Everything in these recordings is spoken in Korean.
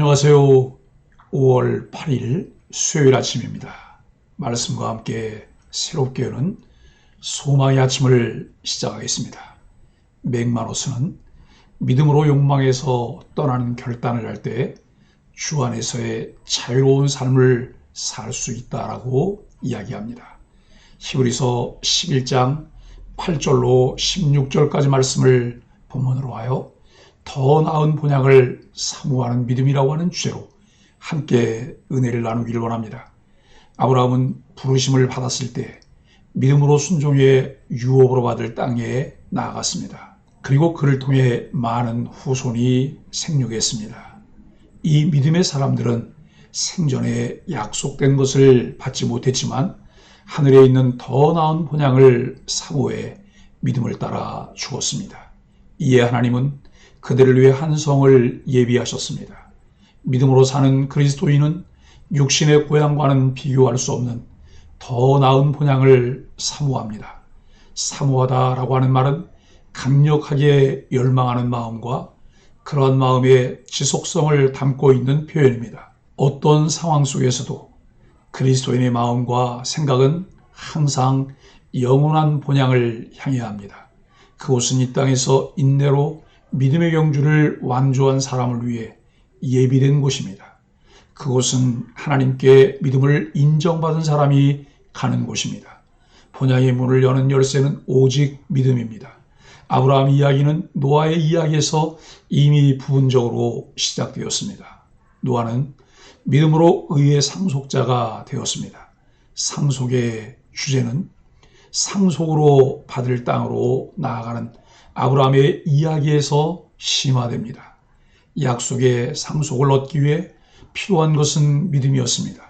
안녕하세요. 5월 8일 수요일 아침입니다. 말씀과 함께 새롭게 여는 소망의 아침을 시작하겠습니다. 맥마노스는 믿음으로 욕망에서 떠나는 결단을 할 때 주 안에서의 자유로운 삶을 살 수 있다라고 이야기합니다. 히브리서 11장 8절로 16절까지 말씀을 본문으로 하여 더 나은 본향을 사모하는 믿음이라고 하는 주제로 함께 은혜를 나누기를 원합니다. 아브라함은 부르심을 받았을 때 믿음으로 순종의 유업으로 받을 땅에 나아갔습니다. 그리고 그를 통해 많은 후손이 생육했습니다. 이 믿음의 사람들은 생전에 약속된 것을 받지 못했지만 하늘에 있는 더 나은 본향을 사모해 믿음을 따라 죽었습니다. 이에 하나님은 그들을 위해 한 성을 예비하셨습니다. 믿음으로 사는 그리스도인은 육신의 고향과는 비교할 수 없는 더 나은 본향을 사모합니다. 사모하다라고 하는 말은 강력하게 열망하는 마음과 그러한 마음의 지속성을 담고 있는 표현입니다. 어떤 상황 속에서도 그리스도인의 마음과 생각은 항상 영원한 본향을 향해야 합니다. 그곳은 이 땅에서 인내로 믿음의 경주를 완주한 사람을 위해 예비된 곳입니다. 그곳은 하나님께 믿음을 인정받은 사람이 가는 곳입니다. 본향의 문을 여는 열쇠는 오직 믿음입니다. 아브라함 이야기는 노아의 이야기에서 이미 부분적으로 시작되었습니다. 노아는 믿음으로 의의 상속자가 되었습니다. 상속의 주제는 상속으로 받을 땅으로 나아가는 아브라함의 이야기에서 심화됩니다. 약속의 상속을 얻기 위해 필요한 것은 믿음이었습니다.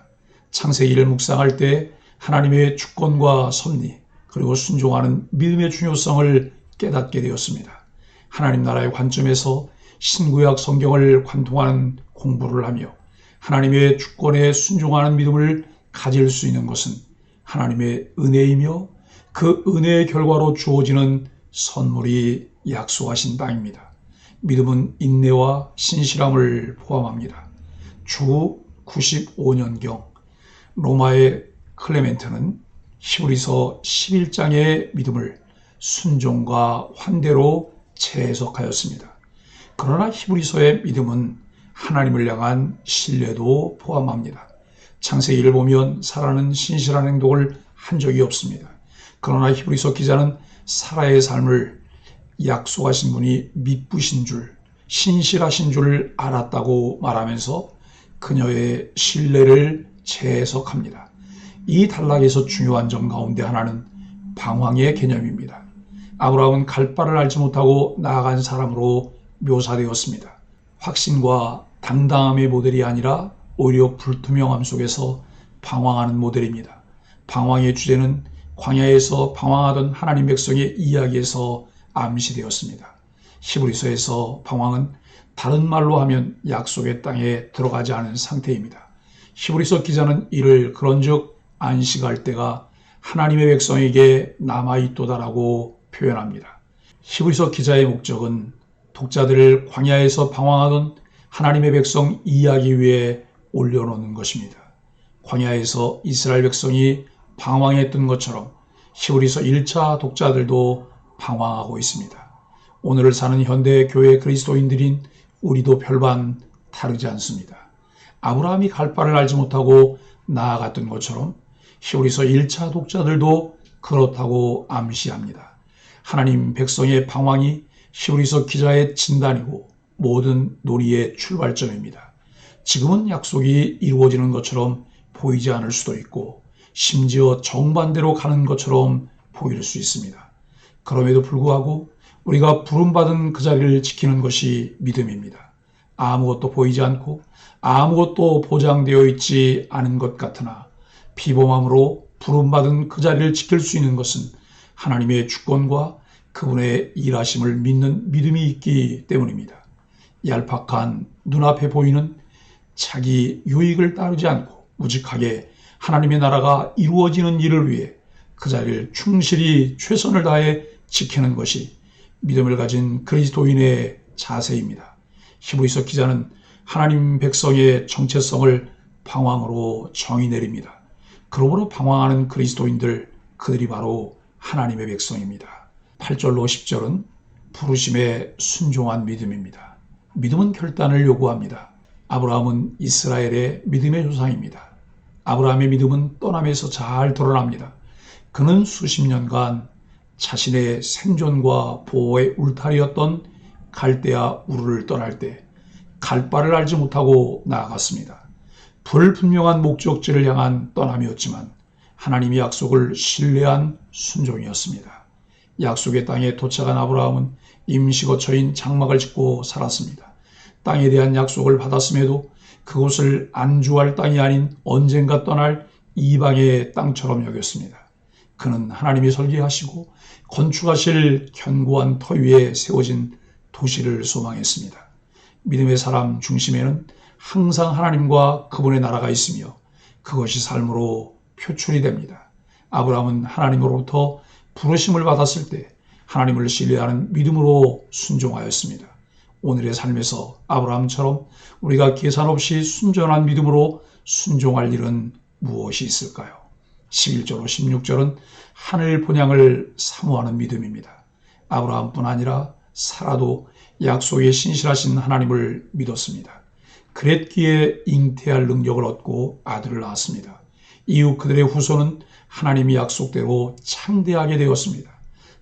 창세기를 묵상할 때 하나님의 주권과 섭리 그리고 순종하는 믿음의 중요성을 깨닫게 되었습니다. 하나님 나라의 관점에서 신구약 성경을 관통하는 공부를 하며 하나님의 주권에 순종하는 믿음을 가질 수 있는 것은 하나님의 은혜이며 그 은혜의 결과로 주어지는 선물이 약속하신 땅입니다. 믿음은 인내와 신실함을 포함합니다. 주 95년경 로마의 클레멘트는 히브리서 11장의 믿음을 순종과 환대로 재해석하였습니다. 그러나 히브리서의 믿음은 하나님을 향한 신뢰도 포함합니다. 창세기를 보면 사라는 신실한 행동을 한 적이 없습니다. 그러나 히브리서 기자는 사라의 삶을 약속하신 분이 미쁘신 줄, 신실하신 줄 알았다고 말하면서 그녀의 신뢰를 재해석합니다. 이 단락에서 중요한 점 가운데 하나는 방황의 개념입니다. 아브라함은 갈 바를 알지 못하고 나아간 사람으로 묘사되었습니다. 확신과 당당함의 모델이 아니라 오히려 불투명함 속에서 방황하는 모델입니다. 방황의 주제는 광야에서 방황하던 하나님 백성의 이야기에서 암시되었습니다. 히브리서에서 방황은 다른 말로 하면 약속의 땅에 들어가지 않은 상태입니다. 히브리서 기자는 이를 그런즉 안식할 때가 하나님의 백성에게 남아있도다라고 표현합니다. 히브리서 기자의 목적은 독자들을 광야에서 방황하던 하나님의 백성 이야기 위에 올려놓는 것입니다. 광야에서 이스라엘 백성이 방황했던 것처럼 히브리서 1차 독자들도 방황하고 있습니다. 오늘을 사는 현대 교회 그리스도인들인 우리도 별반 다르지 않습니다. 아브라함이 갈 바를 알지 못하고 나아갔던 것처럼 히브리서 1차 독자들도 그렇다고 암시합니다. 하나님 백성의 방황이 히브리서 기자의 진단이고 모든 논의의 출발점입니다. 지금은 약속이 이루어지는 것처럼 보이지 않을 수도 있고 심지어 정반대로 가는 것처럼 보일 수 있습니다. 그럼에도 불구하고 우리가 부름받은 그 자리를 지키는 것이 믿음입니다. 아무것도 보이지 않고 아무것도 보장되어 있지 않은 것 같으나 비범함으로 부름받은 그 자리를 지킬 수 있는 것은 하나님의 주권과 그분의 일하심을 믿는 믿음이 있기 때문입니다. 얄팍한 눈앞에 보이는 자기 유익을 따르지 않고 무직하게 하나님의 나라가 이루어지는 일을 위해 그 자리를 충실히 최선을 다해 지키는 것이 믿음을 가진 그리스도인의 자세입니다. 히브리서 기자는 하나님 백성의 정체성을 방황으로 정의 내립니다. 그러므로 방황하는 그리스도인들 그들이 바로 하나님의 백성입니다. 8절로 10절은 부르심에 순종한 믿음입니다. 믿음은 결단을 요구합니다. 아브라함은 이스라엘의 믿음의 조상입니다. 아브라함의 믿음은 떠남에서 잘 드러납니다. 그는 수십 년간 자신의 생존과 보호의 울타리였던 갈대아 우르를 떠날 때 갈 바를 알지 못하고 나아갔습니다. 불분명한 목적지를 향한 떠남이었지만 하나님의 약속을 신뢰한 순종이었습니다. 약속의 땅에 도착한 아브라함은 임시 거처인 장막을 짓고 살았습니다. 땅에 대한 약속을 받았음에도 그곳을 안주할 땅이 아닌 언젠가 떠날 이방의 땅처럼 여겼습니다. 그는 하나님이 설계하시고 건축하실 견고한 터 위에 세워진 도시를 소망했습니다. 믿음의 사람 중심에는 항상 하나님과 그분의 나라가 있으며 그것이 삶으로 표출이 됩니다. 아브라함은 하나님으로부터 부르심을 받았을 때 하나님을 신뢰하는 믿음으로 순종하였습니다. 오늘의 삶에서 아브라함처럼 우리가 계산 없이 순전한 믿음으로 순종할 일은 무엇이 있을까요? 11절로 16절은 하늘 본향을 사모하는 믿음입니다. 아브라함뿐 아니라 사라도 약속에 신실하신 하나님을 믿었습니다. 그랬기에 잉태할 능력을 얻고 아들을 낳았습니다. 이후 그들의 후손은 하나님이 약속대로 창대하게 되었습니다.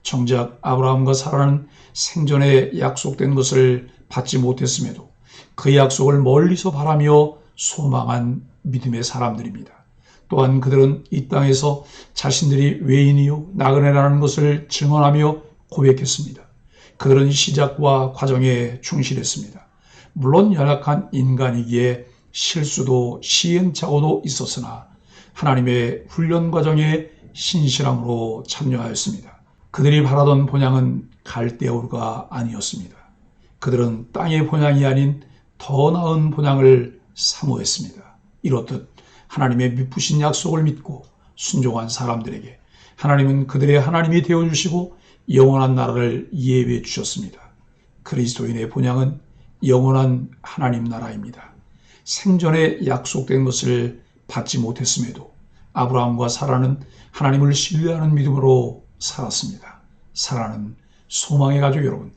정작 아브라함과 사라는 생전에 약속된 것을 받지 못했음에도 그 약속을 멀리서 바라며 소망한 믿음의 사람들입니다. 또한 그들은 이 땅에서 자신들이 외인이요 나그네라는 것을 증언하며 고백했습니다. 그들은 시작과 과정에 충실했습니다. 물론 연약한 인간이기에 실수도 시행착오도 있었으나 하나님의 훈련 과정에 신실함으로 참여하였습니다. 그들이 바라던 본향은 갈대우르가 아니었습니다. 그들은 땅의 본향이 아닌 더 나은 본향을 사모했습니다. 이렇듯 하나님의 미쁘신 약속을 믿고 순종한 사람들에게 하나님은 그들의 하나님이 되어주시고 영원한 나라를 예비해 주셨습니다. 그리스도인의 본향은 영원한 하나님 나라입니다. 생전에 약속된 것을 받지 못했음에도 아브라함과 사라는 하나님을 신뢰하는 믿음으로 살았습니다. 사라는 소망의 가족 여러분,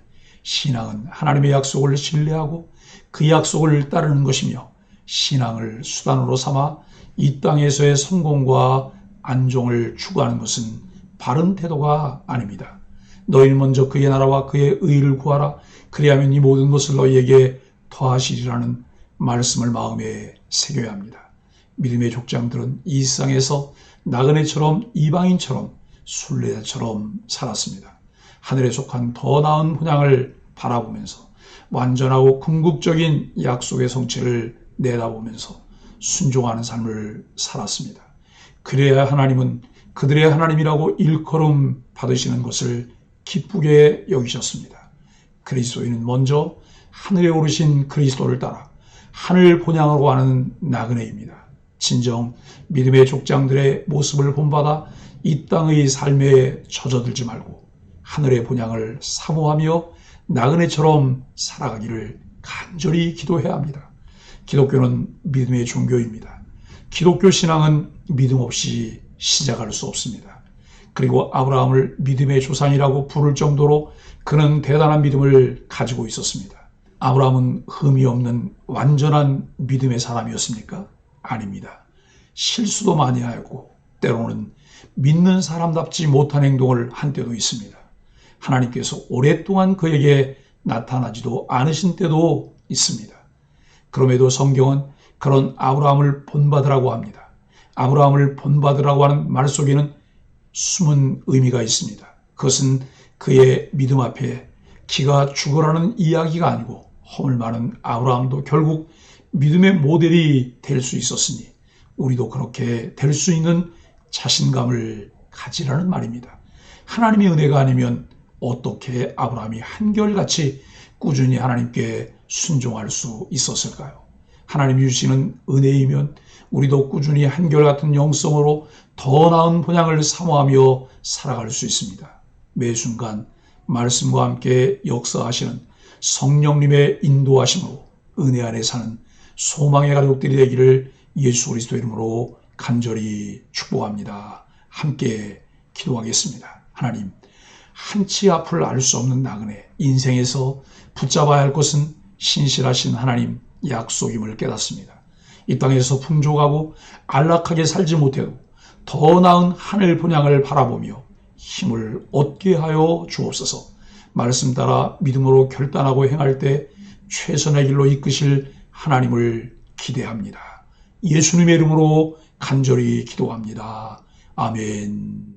신앙은 하나님의 약속을 신뢰하고 그 약속을 따르는 것이며 신앙을 수단으로 삼아 이 땅에서의 성공과 안정을 추구하는 것은 바른 태도가 아닙니다. 너희 먼저 그의 나라와 그의 의를 구하라. 그리하면 이 모든 것을 너희에게 더하시리라는 말씀을 마음에 새겨야 합니다. 믿음의 족장들은 이 세상에서 나그네처럼 이방인처럼 순례자처럼 살았습니다. 하늘에 속한 더 나은 본향을 바라보면서 완전하고 궁극적인 약속의 성취를 내다보면서 순종하는 삶을 살았습니다. 그래야 하나님은 그들의 하나님이라고 일컬음 받으시는 것을 기쁘게 여기셨습니다. 그리스도인은 먼저 하늘에 오르신 그리스도를 따라 하늘 본향으로 하는 나그네입니다. 진정 믿음의 족장들의 모습을 본받아 이 땅의 삶에 젖어들지 말고 하늘의 본향을 사모하며 나그네처럼 살아가기를 간절히 기도해야 합니다. 기독교는 믿음의 종교입니다. 기독교 신앙은 믿음 없이 시작할 수 없습니다. 그리고 아브라함을 믿음의 조상이라고 부를 정도로 그는 대단한 믿음을 가지고 있었습니다. 아브라함은 흠이 없는 완전한 믿음의 사람이었습니까? 아닙니다. 실수도 많이 하고 때로는 믿는 사람답지 못한 행동을 한 때도 있습니다. 하나님께서 오랫동안 그에게 나타나지도 않으신 때도 있습니다. 그럼에도 성경은 그런 아브라함을 본받으라고 합니다. 아브라함을 본받으라고 하는 말 속에는 숨은 의미가 있습니다. 그것은 그의 믿음 앞에 기가 죽어라는 이야기가 아니고 허물 많은 아브라함도 결국 믿음의 모델이 될 수 있었으니 우리도 그렇게 될 수 있는 자신감을 가지라는 말입니다. 하나님의 은혜가 아니면 어떻게 아브라함이 한결같이 꾸준히 하나님께 순종할 수 있었을까요? 하나님이 주시는 은혜이면 우리도 꾸준히 한결같은 영성으로 더 나은 본향을 사모하며 살아갈 수 있습니다. 매 순간 말씀과 함께 역사하시는 성령님의 인도하심으로 은혜 안에 사는 소망의 가족들이 되기를 예수 그리스도 이름으로 간절히 축복합니다. 함께 기도하겠습니다. 하나님, 한치 앞을 알 수 없는 나그네 인생에서 붙잡아야 할 것은 신실하신 하나님 약속임을 깨닫습니다. 이 땅에서 풍족하고 안락하게 살지 못해도 더 나은 하늘 분양을 바라보며 힘을 얻게 하여 주옵소서. 말씀 따라 믿음으로 결단하고 행할 때 최선의 길로 이끄실 하나님을 기대합니다. 예수님의 이름으로 간절히 기도합니다. 아멘.